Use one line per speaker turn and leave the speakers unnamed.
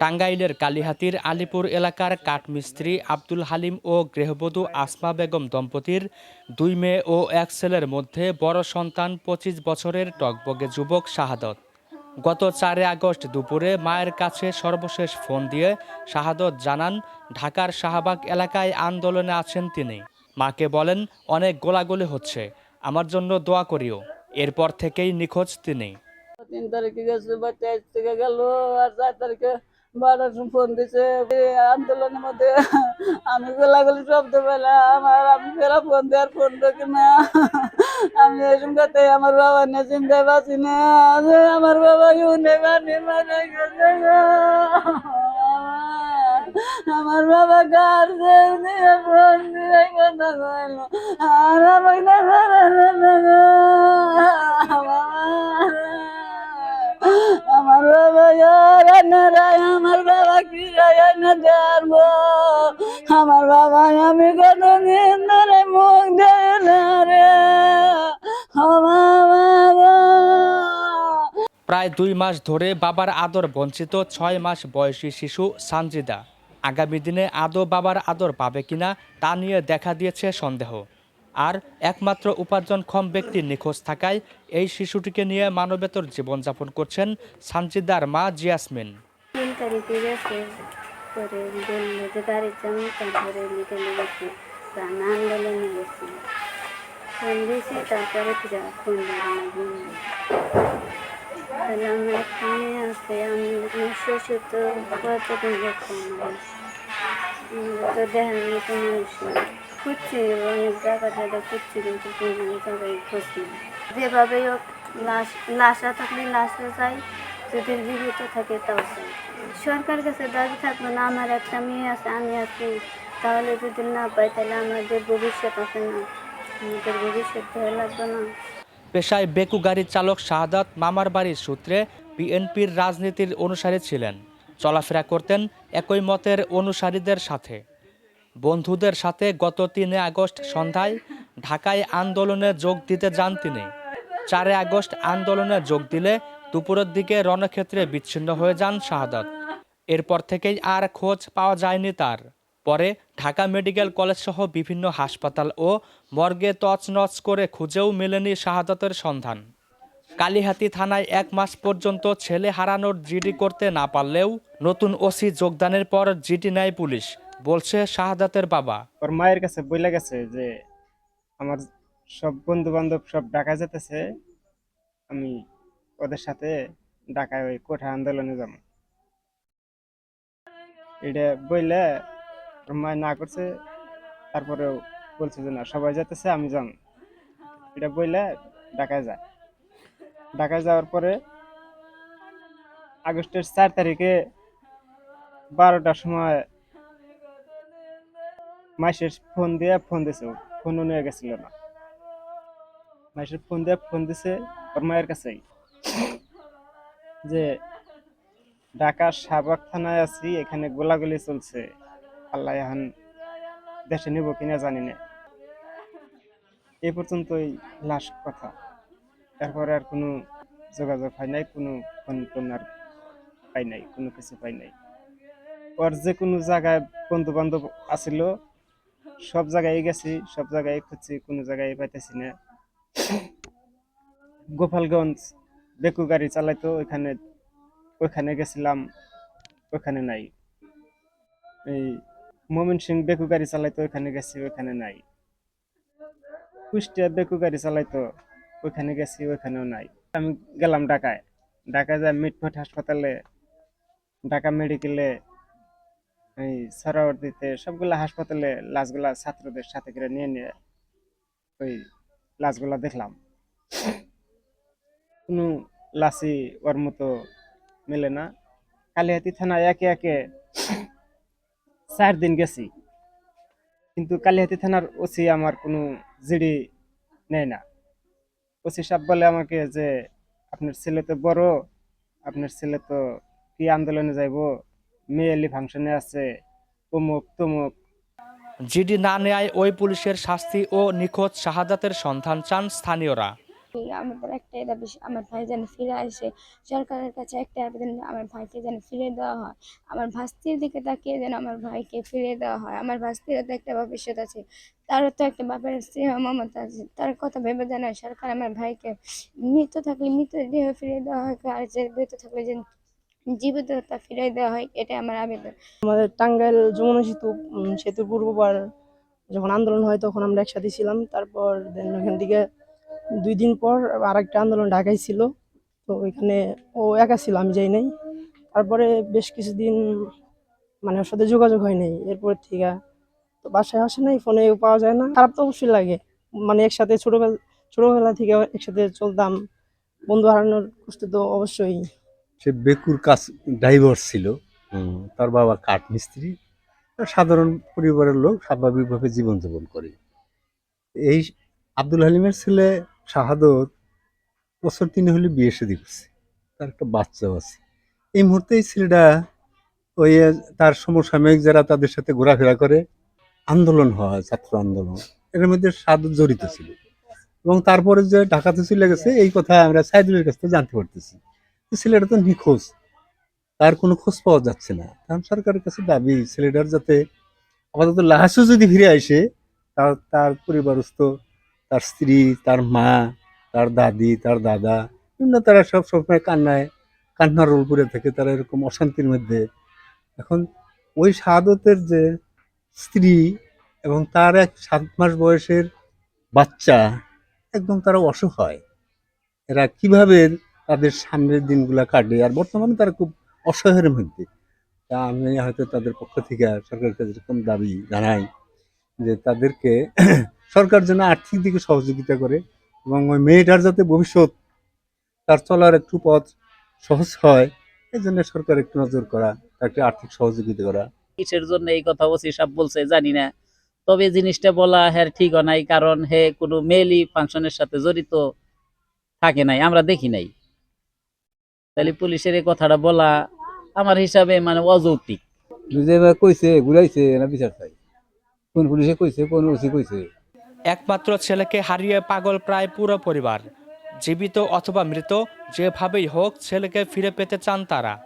টাঙ্গাইলের কালিহাতির আলিপুর এলাকার কাঠমিস্ত্রি আব্দুল হালিম ও গৃহবধূ আসমা বেগম দম্পতির দুই মেয়ে ও এক ছেলের মধ্যে বড় সন্তান পঁচিশ বছরের টকবগে যুবক শাহাদত। গত চারে আগস্ট দুপুরে মায়ের কাছে সর্বশেষ ফোন দিয়ে শাহাদত জানান, ঢাকার শাহবাগ এলাকায় আন্দোলনে আছেন তিনি। মাকে বলেন, অনেক গোলাগুলি হচ্ছে, আমার জন্য দোয়া করিও। এরপর থেকেই নিখোঁজ তিনি।
তিন তারিখে গেছে থেকে গেল, আর চার তারিখে সময় ফোন দিছে আন্দোলনের মধ্যে আমি গোলাগুলি শব্দ পেলাম, আর আমি ফেরা ফোন দেওয়ার ফোন রাখি না। আমি এরকম কথা আমার বাবা নিয়ে চিন্তায় বাঁচি না আমার বাবা ইউনে বানি মানে গেছে আমার বাবা গার দিয়ে ফোন দিয়ে কথা কইল আর আমাকে দেখা আমার বাবা আমি কত দিন ধরে মুখ দেয় না রে?
প্রায় দুই মাস ধরে বাবার আদর বঞ্চিত ছয় মাস বয়সী শিশু সানজিদা। আগামী দিনে আদৌ বাবার আদর পাবে কিনা তা নিয়ে দেখা দিয়েছে সন্দেহ। আর একমাত্র উপার্জনক্ষম ব্যক্তি নিখোঁজ থাকায় এই শিশুটিকে নিয়ে মানবেতর জীবনযাপন করছেন সানজিদার মা জিয়াসমিন।
পরে বলল যে গাড়ির জন্য তারপরে বিকেলে গেছি প্রাণ আন্দোলনে গেছি ফোন দিয়েছি তারপরে ফিরে ফোন তাহলে আমার একটা আছে, আমি শ্বশুর তো কতদিন তো দেখার মতো মানুষ। খুঁজছি, অনেক জায়গা জায়গা খুঁজছি, কিন্তু কোনো জায়গায় খোঁজ নেই। যেভাবে হোক, লাশ লাশা থাকলে লাশও চাই, যদি জীবিত থাকে তাও চাই। সরকার কাছে দাবি থাকবে না, আমার একটা মেয়ে আছে, আমি আছি তাহলে যদি না পাই, তাহলে আমাদের ভবিষ্যৎ আছে না। আমাদের ভবিষ্যৎ ভয় লাগবে না।
পেশায় বেকু গাড়ির চালক শাহাদাত মামার বাড়ির সূত্রে বিএনপির রাজনীতির অনুসারী ছিলেন। চলাফেরা করতেন একই মতের অনুসারীদের সাথে। বন্ধুদের সাথে গত তিনে আগস্ট সন্ধ্যায় ঢাকায় আন্দোলনে যোগ দিতে যান তিনি। চারে আগস্ট আন্দোলনে যোগ দিলে দুপুরের দিকে রণক্ষেত্রে বিচ্ছিন্ন হয়ে যান শাহাদাত। এরপর থেকেই আর খোঁজ পাওয়া যায়নি তার। পরে ঢাকা মেডিকেল কলেজ সহ বিভিন্ন হাসপাতাল ও মর্গে তছনছ করে খুঁজেও মেলেনি শাহাদতের সন্ধান। কালিহাতি থানায় এক মাস পর্যন্ত ছেলে হারানোর জিডি করতে না পারলেও নতুন ওসি যোগদানের পর জিডি নেয় পুলিশ, বলছে শাহাদাতের বাবা।
ওর মায়ের কাছে বইলা গেছে যে, আমার সব বন্ধু বান্ধব সব ঢাকা যেতেছে, আমি ওদের সাথে ঢাকায় ওই কোঠা আন্দোলনে যাব। এটা বইলে মায় না করছে তারপরে বলছে যে, না, সবাই যেতেছে আমি যাম। এটা বইলে ঢাকায় যায়। ঢাকায় যাওয়ার পরে আগস্টের চার তারিখে বারোটার সময় মাসের ফোন দিয়ে ফোন দিছে ও। ফোনও নিয়ে গেছিল না। মাসের ফোন দিয়ে ফোন দিছে ওর মায়ের কাছেই যে ঢাকার শাহবাগ থানায় আছি, এখানে গোলাগুলি চলছে। আল্লাহ এখন দেশে নেব কিনা জানি না। এ পর্যন্তই লাশ কথা। তারপরে আর কোনো যোগাযোগ হয় নাই, কোনো ফোন টোন আর পাই নাই, কোনো কিছু পাই নাই। ওর যে কোনো জায়গায় বন্ধু বান্ধব আছিল, সব জায়গায় গেছি, সব জায়গায় খুঁজছি, কোনো জায়গায় পাইতেছি না। গোপালগঞ্জ বেকু গাড়ি চালাইতো, ওইখানে ওইখানে গেছিলাম, ওইখানে নাই। এই মোমিন সিং বেকু গাড়ি চালাইতো, ওইখানে গেছি, ওইখানে নাই। কুষ্টিয়া বেকু গাড়ি চালাইতো, ওইখানে গেছি, ওইখানেও নাই। আমি গেলাম ঢাকায়। ঢাকায় যাই মিটফট হাসপাতালে, ঢাকা মেডিকেলে, এই সরাবর্তীতে সবগুলা হাসপাতালে লাশগুলা ছাত্রদের সাথে করে নিয়ে নিয়ে ওই লাশগুলা দেখলাম। কোনো লাশই ওর মতো মেলে না কালিহাতি থানায় একে একে চার দিন গেছি। কিন্তু কালিহাতি থানার ওসি আমার কোনো জিডি নেয় না। ওসি সাহেব বলে আমাকে যে, আপনার ছেলে তো বড়, আপনার ছেলে তো কি আন্দোলনে যাইবো? মেয়েলি ফাংশনে আছে, অমুক তমুক।
জিডি না নেয় ওই পুলিশের শাস্তি ও নিখোঁজ শাহাদাতের সন্ধান চান স্থানীয়রা।
আমাদের একটাই দাবি আমার ভাই যেন ফিরে আসে, সরকারের কাছে একটা আবেদন আমার ভাইকে যেন ফিরে দেওয়া হয়, আমার ভাস্তির দিকে তাকিয়ে যেন আমার ভাইকে ফিরে দেওয়া হয়, আমার ভাস্তিরও তো একটা ভবিষ্যৎ আছে, তারও তো একটা বাপের স্নেহ মমতা আছে, তার কথা ভেবে যেন সরকার আমার ভাইকে মৃত থাকলে মৃতদেহ ফিরে দেওয়া হয়, আর জীবিত থাকলে যে জীবিততা ফিরে দেওয়া হয় এটা আমার আবেদন।
আমাদের টাঙ্গাইল যমুনা সেতু সেতুর পূর্ববার যখন আন্দোলন হয় তখন আমরা একসাথে ছিলাম, তারপর দেন ওখান থেকে দুই দিন পর আর একটা আন্দোলন ঢাকায় ছিল। তো ওইখানে ও একা ছিল, আমি যাই নাই। তারপরে বেশ কিছুদিন মানে ওর সাথে যোগাযোগ হয় নাই, এরপর থেকে। তো বাসায় আসে নাই, ফোনে পাওয়া যায় না। খারাপ তো অবশ্যই লাগে। মানে একসাথে ছোটবেলা ছোটবেলা থেকে একসাথে চলতাম। বন্ধু হারানোর কষ্ট তো অবশ্যই।
সে বেকুর কাজ ড্রাইভার ছিল। তার বাবা কাঠ মিস্ত্রি। সাধারণ পরিবারের লোক স্বাভাবিকভাবে জীবনযাপন করে। এই আব্দুল হালিমের ছেলে শাহাদত বছর তিনি হলে বিয়ে শাদী করছে তার একটা বাচ্চাও আছে। এই মুহূর্তে এই ছেলেটা ওই তার সমসাময়িক যারা তাদের সাথে ঘোরাফেরা করে, আন্দোলন হয়, ছাত্র আন্দোলন। এর মধ্যে সাদত জড়িত ছিল। এবং তারপরে যে ঢাকাতে চলে গেছে, এই কথা আমরা সাইদুলের কাছ থেকে জানতে পারতেছি। ছেলেটা তো নিখোঁজ। তার কোনো খোঁজ পাওয়া যাচ্ছে না। কারণ সরকারের কাছে দাবি, ছেলেটার যাতে আপাতত লাহাসও যদি ফিরে আসে তার তার পরিবারস্থ তার স্ত্রী, তার মা, তার দাদি, তার দাদা, বিভিন্ন তারা সব সময় কান্নায়, কান্নার রোল করে থাকে তারা এরকম অশান্তির মধ্যে। এখন ওই শাহাদতের যে স্ত্রী এবং তার এক সাত মাস বয়সের বাচ্চা, একদম তারা অসহায় এরা কীভাবে তাদের সামনের দিনগুলা কাটে? আর বর্তমানে তারা খুব অসহায়ের মধ্যে। তা আমি হয়তো তাদের পক্ষ থেকে সরকারের কাছে এরকম দাবি জানাই যে তাদেরকে সরকার যেন আর্থিক দিকে সহযোগিতা করে এবং ওই মেয়েটার যাতে ভবিষ্যৎ তার চলার একটু পথ সহজ হয় এই জন্য সরকার একটু নজর করা তাকে আর্থিক সহযোগিতা করা।
কিসের জন্য এই কথা ওসি সাহেব বলছে জানি না। তবে জিনিসটা বলা হ্যাঁ ঠিক নাই কারণ হে কোনো মেলি ফাংশনের সাথে জড়িত থাকে নাই আমরা দেখি নাই। তাহলে পুলিশের এই কথাটা বলা আমার হিসাবে মানে অযৌক্তিক।
যে কইছে ঘুরাইছে না বিচার চাই কোন পুলিশে কইছে কোন ওসি কইছে।
একমাত্র ছেলেকে হারিয়ে পাগল প্রায় পুরো পরিবার। জীবিত অথবা মৃত, যেভাবেই হোক, ছেলেকে ফিরে পেতে চান তারা।